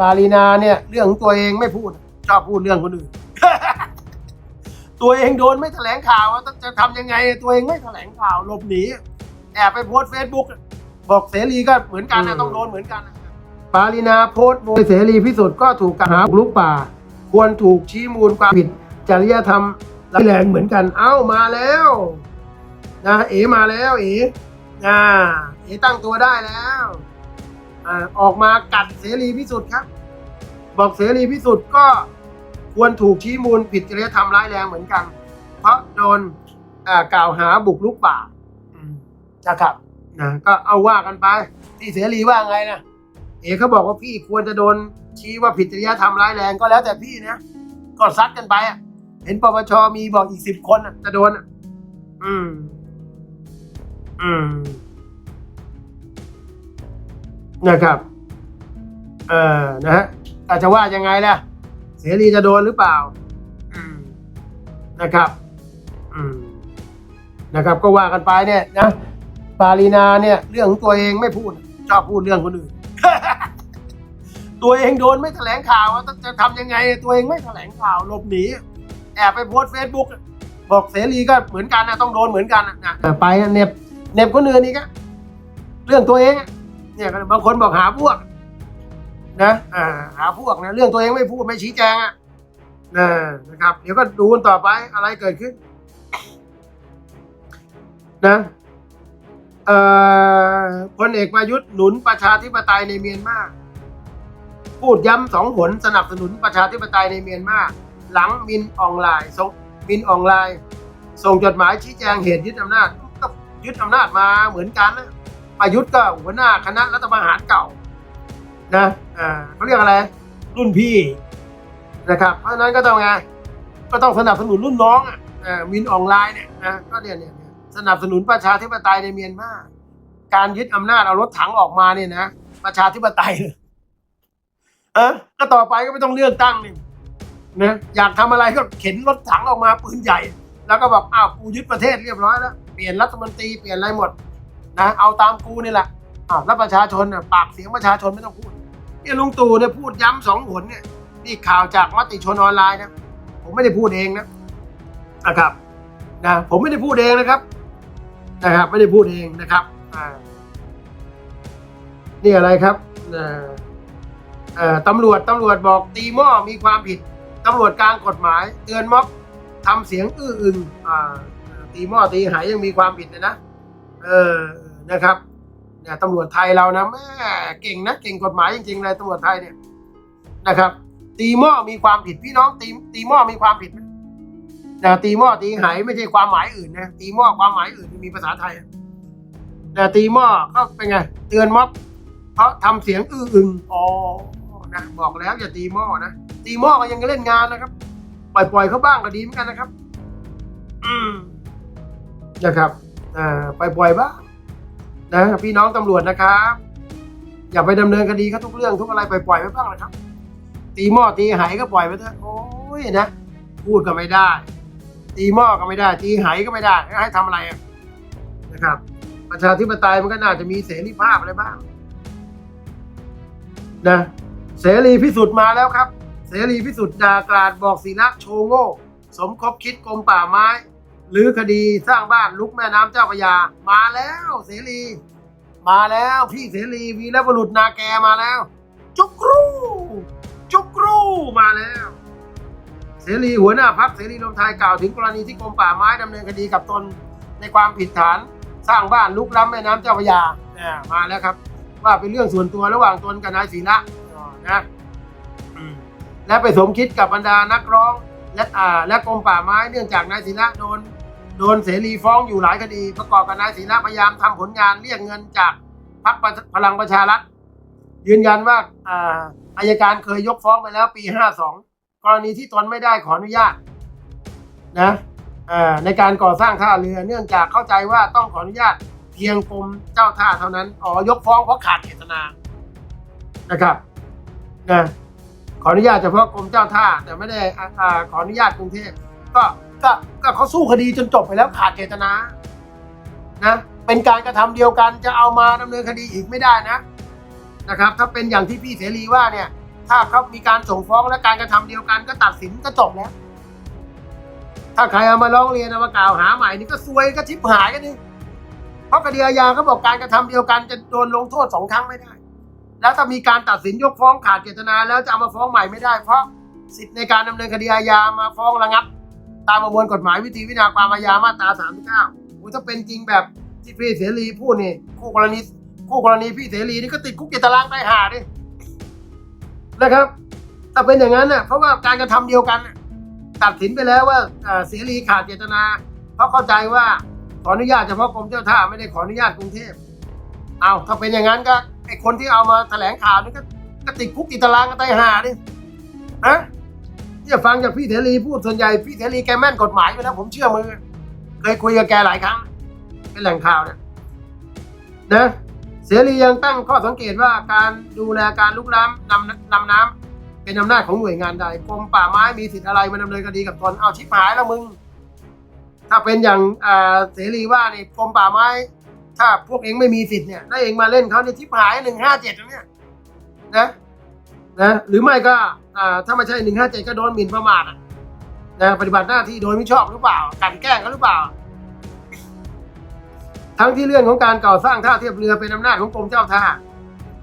ปารีนาเนี่ยเรื่องของตัวเองไม่พูด ชอบพูดเรื่องคนอื่น ตัวเองโดนไม่แถลงข่าวว่าจะทำยังไง ตัวเองไม่แถลงข่าวหลบหนีแอบไปโพสเฟซบุ๊กบอกเสรีก็เหมือนกันนะต้องโดนเหมือนกันนะปารีนาโพสต์โวยเสรีพิสุทธิ์ก็ถูกกล่าวหาบุกลุกป่า ควรถูกชี้มูลความผิดจริยธรรมร้ายแรงเหมือนกัน เอ้ามาแล้วนะเอ๋มาแล้วเอ๋อ่าเอ๋ตั้งตัวได้แล้ว อ่าออกมากัดเสรีพิสุทธิ์ครับ บอกเสรีพิสุทธิ์ก็ควรถูกชี้มูลผิดจริยธรรมร้ายแรงเหมือนกัน เพราะโดนอ่ากล่าวหาบุกลุกป่าอืมนะครับนะก็เอาว่ากันไปที่เสรีว่าไงนะเอ๋เขาบอกว่าพี่ควรจะโดนชี้ว่าผิดจริยธรรมร้ายแรงก็แล้วแต่พี่นะก็ซัดกันไปอะ เห็นปปชมีบอกอีกสิบคนอะจะโดนอะ อืม อืม นะครับเออนะฮะอาจจะว่ายังไงล่ะ เสรีจะโดนหรือเปล่านะครับนะครับ ก็ว่ากันไปเนี่ยนะปารีนาเนี่ย เรื่องของตัวเองไม่พูดชอบพูดเรื่องคนอื่นตัวเองโดนไม่แถลงข่าวว่าจะทำยังไง ตัวเองไม่แถลงข่าวหลบหนีแอบไปโพสเฟซบุ๊กบอกเสรีก็เหมือนกันนะต้องโดนเหมือนกันนะไปเน็บเน็บคนอื่นอีกอะเรื่องตัวเองอ เนี่ยบางคนบอกหาพวก นะอ่าหาพวกนะเรื่องตัวเองไม่พูดไม่ชี้แจงอะนะนะครับ เดี๋ยวก็ดูกันต่อไปอะไรเกิดขึ้น นะเอ่อพลเอกประยุทธ์หนุนประชาธิปไตยในเมียนมาพูดย้ำสองหนสนับสนุนประชาธิปไตยในเมียนมาหลังมินออนไลน์ส่งมินออนไลน์ ส่งจดหมายชี้แจงเหตุยึดอำนาจก็ยึดอำนาจมาเหมือนกันนะ ประยุทธ์ก็หัวหน้าคณะรัฐประหารเก่านะอ่าเขาเรียกอะไร รุ่นพี่นะครับ เพราะฉะนั้นก็ต้องไงก็ต้องสนับสนุนรุ่นน้องอะมินออนไลน์เนี่ยนะก็เนี่ยเนี่ยเนี่ยสนับสนุนประชาธิปไตยในเมียนมาการยึดอำนาจเอารถถังออกมาเนี่ยนะประชาธิปไตยเออก็ต่อไปก็ไม่ต้องเลือกตั้งนี่นะอยากทำอะไรก็เข็นรถถังออกมาปืนใหญ่ แล้วก็แบบอ้าวกูยึดประเทศเรียบร้อยแล้วเปลี่ยนรัฐมนตรีเปลี่ยนอะไรหมด นะเอาตามกูนี่แหละอ้าแล้วประชาชนน่ะปากเสียงประชาชนไม่ต้องพูดเนี่ยลุงตู่เนี่ยพูดย้ำสองหนเนี่ยนี่ข่าวจากมติชนออนไลน์นะผมไม่ได้พูดเองนะนะครับนะผมไม่ได้พูดเองนะครับนะครับ ไม่ได้พูดเองนะครับอ่านี่อะไรครับตำรวจตำรวจบอกตีหม้อมีความผิดตำรวจกลางกฎหมาย เตือนม็อบทำเสียงอื้ออึงอตีหม้อตีหายยังมีความผิดเลยนะ เออนะครับเนี่ยตำรวจไทยเรานะแม่เก่งนะเก่งกฎหมายจริงๆเลยตำรวจไทยเนี่ยนะครับ ตีหม้อมีความผิดพี่น้องตีตีหม้อมีความผิดนะตีหม้อตีหายไม่ใช่ความหมายอื่นนะตีหม้อความหมายอื่นมีภาษาไทยนะตีหม้อก็เป็นไง เตือนม็อบเพราะทำเสียงอื้ออึงอ๋อนะบอกแล้วอย่าตีหม้อนะตีหม้อก็ยังเล่นงานนะครับ ปล่อยปล่อยเขาบ้างก็ดีเหมือนกันนะครับ อืมนะครับ อ่าปล่อยปล่อยบ้างนะพี่น้องตำรวจนะครับ อย่าไปดำเนินคดีเขาทุกเรื่องทุกอะไรปล่อยปล่อยไปบ้างนะครับ ตีหม้อตีไหก็ปล่อยไปเถอะโอ้ยนะพูดก็ไม่ได้ ตีหม้อก็ไม่ได้ ตีไหก็ไม่ได้ให้ทำอะไรนะครับ ประชาธิปไตยมันก็น่าจะมีเสรีภาพอะไรบ้างนะเสรีพิสุทธิ์มาแล้วครับ เสรีพิสุทธิ์ดากราดบอกศีระโชว์โง่สมคบคิดกรมป่าไม้ หรือคดีสร้างบ้านลุกแม่น้ำเจ้าพระยา มาแล้วเสรี มาแล้วพี่เสรีวีรบุรุษนาแกมาแล้ว จุกรูจุกรูมาแล้ว เสรีหัวหน้าพักเสรีรวมไทยกล่าวถึงกรณีที่กรมป่าไม้ดำเนินคดีกับตนในความผิดฐานสร้างบ้านลุกล้ำแม่น้ำเจ้าพระยาเนี่ยมาแล้วครับ ว่าเป็นเรื่องส่วนตัวระหว่างตนกับนายศิระนะและไปสมคิดกับบรรดานักร้อง และอ่าและกรมป่าไม้เนื่องจากนายศิระโดน โดนเสรีฟ้องอยู่หลายคดี ประกอบกับนายศิระพยายามทำผลงานเรียกเงินจากพรรคพลังประชารัฐ ยืนยันว่าอายการเคยยกฟ้องไปแล้วปี 52 กรณีที่ตนไม่ได้ขออนุญาตนะในการก่อสร้างท่าเรือเนื่องจากเข้าใจว่าต้องขออนุญาตเพียงกรมเจ้าท่าเท่านั้นอ๋อยกฟ้องเพราะขาดเจตนานะครับนะขออนุญาตเฉพาะกรมเจ้าท่าแต่ไม่ได้อขออนุญาตกรุงเทพก็ ก็ก็เขาสู้คดีจนจบไปแล้วขาดเจตนานะเป็นการกระทำเดียวกันจะเอามาดำเนินคดีอีกไม่ได้นะนะครับ ถ้าเป็นอย่างที่พี่เสรีว่าเนี่ย ถ้าเขามีการส่งฟ้องและการกระทำเดียวกันก็ตัดสินก็จบแล้ว ถ้าใครเอามาร้องเรียนเอามากล่าวหาใหม่นี่ก็ซวยก็ชิบหายกันนี่เพราะคดีอาญาเขาบอกการกระทำเดียวกันจะโดนลงโทษสองครั้งไม่ได้ แล้วถ้ามีการตัดสินยกฟ้องขาดเจตนา แล้วจะเอามาฟ้องใหม่ไม่ได้ เพราะสิทธิในการดำเนินคดีอาญามาฟ้องระงับ ตามประมวลกฎหมายวิธีวินาความอาญามาตรา39โอ้ยถ้าเป็นจริงแบบที่พี่เสรีพูดนี่คู่กรณีคู่กรณีพี่เสรีนี่ก็ติดคุกเจตารางไปหาดินะครับถ้าเป็นอย่างนั้นน่ะเพราะว่าการกระทำเดียวกันตัดสินไปแล้วว่าเอ่อเสรีขาดเจตนา เพราะเข้าใจว่าขออนุญาตเฉพาะกรมเจ้าท่าไม่ได้ขออนุญาตกรุงเทพเอาถ้าเป็นอย่างนั้นก็ไอคนที่เอามาแถลงข่าวนี่ก็ก็ติดคุกติดตารางกันไปหาดินะ เนี่ยฟังจากพี่เสรีพูดส่วนใหญ่พี่เสรีแกแม่นกฎหมายอยู่แล้วผมเชื่อมือเคยคุยกับแกหลายครั้งเป็นแหล่งข่าวเนี่ยนะเสรียังตั้งข้อสังเกตว่าการดูแลการลุกล้ำนำนำน้ำเป็นอำนาจของหน่วยงานใดกรมป่าไม้มีสิทธิ์อะไรมาดำเนินคดีกับตนเอาชิบหายแล้วมึง ถ้าเป็นอย่างอ่าเสรีว่านี่กรมป่าไม้ ถ้าพวกเองไม่มีสิทธิ์เนี่ยแล้วเองมาเล่นเขาเนี่ยชิบหายหนึ่งห้าเจ็ดเนี่ยนะ นะหรือไม่ก็ถ้าไม่ใช่หนึ่งห้าเจ็ดก็โดนหมิ่นประมาทนะปฏิบัติหน้าที่โดยไม่ชอบหรือเปล่ากันแกล้งเขาหรือเปล่า ทั้งที่เรื่องของการก่อสร้างท่าเทียบเรือเป็นอำนาจของกรมเจ้าท่า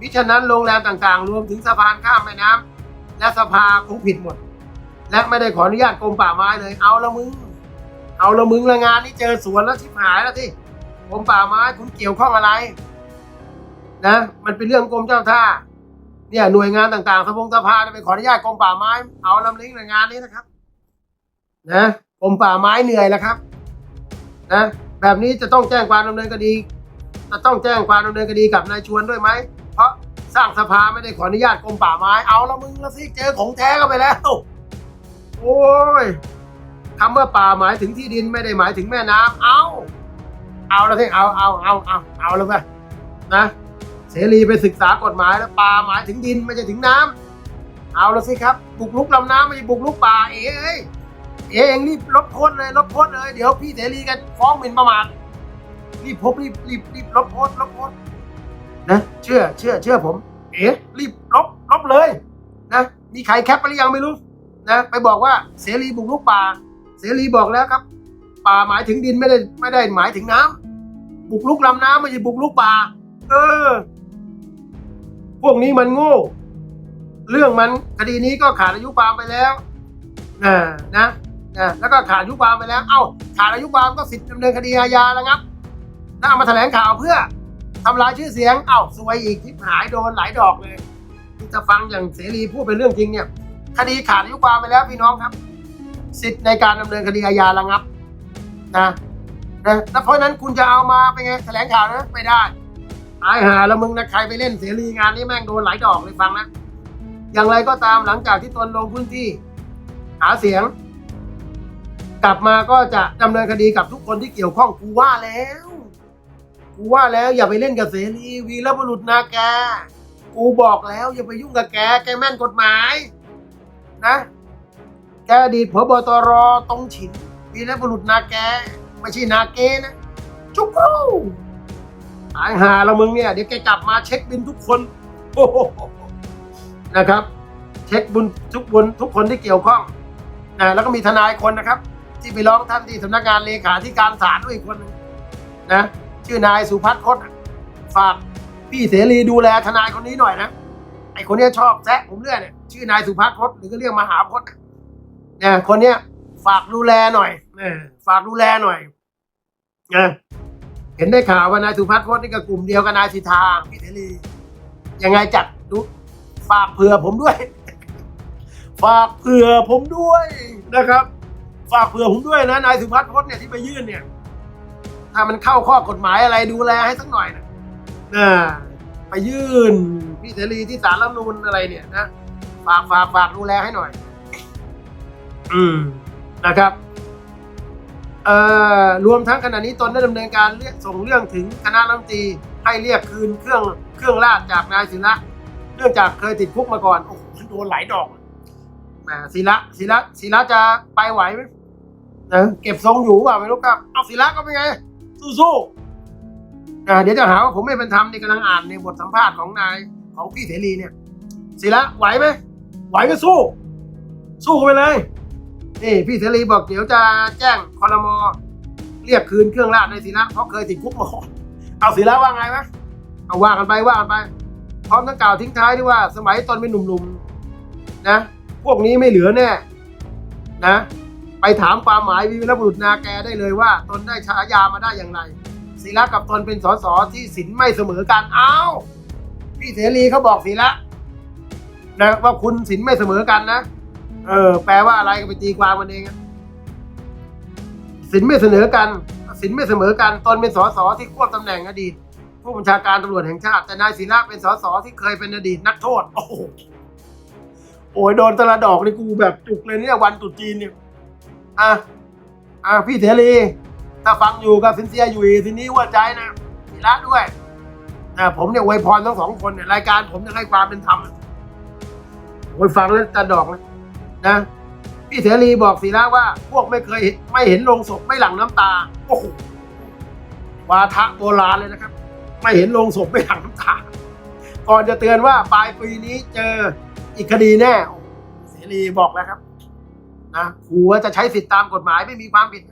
มิฉะนั้นโรงแรมต่างๆ รวมถึงสะพานข้ามแม่น้ำและสภาคงผิดหมด และไม่ได้ขออนุญาตกรมป่าไม้เลย เอาละมึง เอาละมึงละงานนี้เจอสวนแล้วชิบหายแล้วที่กรมป่าไม้คุณเกี่ยวข้องอะไร นะ มันเป็นเรื่องกรมเจ้าท่า เนี่ยหน่วยงานต่างๆสภงสภาเนี่ยไปขออนุญาตกรมป่าไม้ เอาลำลิงหน่วยงานนี้นะครับ นะกรมป่าไม้เหนื่อยแล้วครับ นะแบบนี้จะต้องแจ้งความดำเนินคดี จะต้องแจ้งความดำเนินคดีกับนายชวนด้วยไหม เพราะสร้างสภาไม่ได้ขออนุญาตกรมป่าไม้ เอาละมึงละสิเจอของแท้ก็ไปแล้ว โอ้ยคำว่าป่าหมายถึงที่ดินไม่ได้หมายถึงแม่น้ำเอา เอาละสิเอาเอาเอาเอาเอาเลยไปนะ เสรีไปศึกษากฎหมายแล้วป่าหมายถึงดินไม่ใช่ถึงน้ำเอาละสิครับ บุกลุกลำน้ำไม่ใช่บุกลุกป่าเอ๋เอ้ยเอ๋เองรีบลบโพสเลยลบโพสเลยเดี๋ยวพี่เสรีกันฟ้องหมิ่นประมาทรีบพบรีบรีบรีบลบโพสต์ลบโพสนะเชื่อเชื่อเชื่อผม เอ๋รีบลบลบเลยนะมีใครแคปไปหรือยังไม่รู้นะไปบอกว่าเสรีบุกลุกป่า เสรีบอกแล้วครับ ป่าหมายถึงดินไม่ได้ไม่ได้หมายถึงน้ำบุกลุกลำน้ำไม่ใช่บุกลุกป่า เออ พวกนี้มันโง่ เรื่องมันคดีนี้ก็ขาดอายุความไปแล้วนะนะนะแล้วก็ขาดอายุความไปแล้ว เอ้า ขาดอายุความก็สิทธิ์ดำเนินคดีอาญาแล้วครับแล้วเอามาแถลงข่าวเพื่อทำลายชื่อเสียง เอ้าซวยอีกที่หายโดนหลายดอกเลยที่จะฟังอย่างเสรีพูดเป็นเรื่องจริงเนี่ย คดีขาดอายุความไปแล้วพี่น้องครับ สิทธิ์ในการดำเนินคดีอาญาระงับ นะนะแล้วเพราะฉะนั้นคุณจะเอามาเป็นไงแถลงข่าวนะไม่ได้ ตายหาแล้วมึงนะใครไปเล่นเสรีงานนี้แม่งโดนหลายดอกเลยฟังนะ อย่างไรก็ตามหลังจากที่ตนลงพื้นที่ หาเสียง กลับมาก็จะดำเนินคดีกับทุกคนที่เกี่ยวข้องกูว่าแล้วกูว่าแล้วอย่าไปเล่นกับเสรีวีรบุรุษนาแกกูบอกแล้วอย่าไปยุ่งกับแก แกแม่นกฎหมาย นะ แกอดีตพบตรตรงฉินวีรบุรุษนาแก ไม่ใช่นาเกนะ จุกรู ตายหาล้วมึงเนี่ย เดี๋ยวแกกลับมาเช็คบินทุกคนโอ้โหนะครับ เช็คบุญทุกบุญทุกคนที่เกี่ยวข้องนะแล้วก็มีทนายคนนะครับ ที่ไปร้องท่านที่สำนักงานเลขาธิการศาลด้วยคนนึงนะชื่อนายสุพัฒน์พจน์อะฝากพี่เสรีดูแลทนายคนนี้หน่อยนะไอคนเนี้ยชอบแซะผมเรื่อยเนี่ยชื่อนายสุพัฒน์พจน์หรือก็เรียกมหาพจน์อะเนี่ยคนเนี้ยฝากดูแลหน่อยเออฝากดูแลหน่อยนะ เห็นได้ข่าวว่านายสุพัฒน์พจน์นี่ก็กลุ่มเดียวกับนายสิทธาพี่เสรียังไงจัดดูฝากเผื่อผมด้วย ฝากเผื่อผมด้วยนะครับ ฝากเผื่อผมด้วยนะนายสุพัฒน์พจน์เนี่ยที่ไปยื่นเนี่ย ถ้ามันเข้าข้อกฎหมายอะไรดูแลให้สักหน่อยนะนะไปยื่นพี่เสรีที่ศาลรัฐมนูญอะไรเนี่ยนะฝากฝากฝากดูแลให้หน่อย อืมนะครับ รวมทั้งขณะนี้ตนได้ดำเนินการเรียกส่งเรื่องถึงคณะรัฐมนตรีให้เรียกคืนเครื่องเครื่องราชจากนายศิระเนื่องจากเคยติดคุกมาก่อนโอ้โหโดนหลายดอกแหมศิระศิระศิระจะไปไหวไหมนะเก็บทรงอยู่เปล่าไม่รู้ครับเอาศิระก็เป็นไง สู้ๆอ่าเดี๋ยวจะหาว่าผมไม่เป็นธรรมนี่กำลังอ่านในบทสัมภาษณ์ของนายของพี่เสรีเนี่ยศิระไหวไหมไหวก็สู้ สู้กันไปเลย นี่พี่เสรีบอกเดี๋ยวจะแจ้งคอรมอเรียกคืนเครื่องราชในศิระเพราะเคยติดคุกมาก่อนเอาศิระว่าไงไหมเอาว่ากันไปว่ากันไป พร้อมทั้งกล่าวทิ้งท้ายด้วยว่า สมัยตอนเป็นหนุ่มๆนะ พวกนี้ไม่เหลือแน่นะ ไปถามความหมายวีรบุรุษนาแกได้เลยว่า ตนได้ฉายามาได้อย่างไรศิระกับตนเป็นสสที่สินไม่เสมอกันอ้าพี่เสรีเขาบอกศิระนะว่าคุณสินไม่เสมอกันนะ เออ แปลว่าอะไรก็ไปตีความมันเองสินไม่เสมอกันสินไม่เสมอกันตนเป็นสสที่ควบตำแหน่งอดีตผู้บัญชาการตำรวจแห่งชาติ แต่นายศิระเป็นสสที่เคยเป็นอดีตนักโทษ โอ้โหโอ้ยโดนแตละดอกนี่กูแบบจุกเลยเนี่ยวันตุจีนเนี่ยอะอะพี่เสรีถ้าฟังอยู่กับสินเซียอยู่ทีนี้ว่าใจนะศิระด้วยนะผมเนี่ยอวยพรทั้งสองคนเนี่ยรายการผมจะให้ความเป็นธรรมโอ้ยฟังแล้วตาดอกนะ นะพี่เสรีบอกศิระว่า พวกไม่เคยไม่เห็นลงศพไม่หลั่งน้ำตาโอ้โหวาทะโบราณเลยนะครับ ไม่เห็นลงศพไม่หลั่งน้ำตา ก่อนจะเตือนว่าปลายปีนี้เจออีกคดีแน่เสรีบอกแล้วครับนะขู่ว่าจะใช้สิทธิตามกฎหมายไม่มีความผิด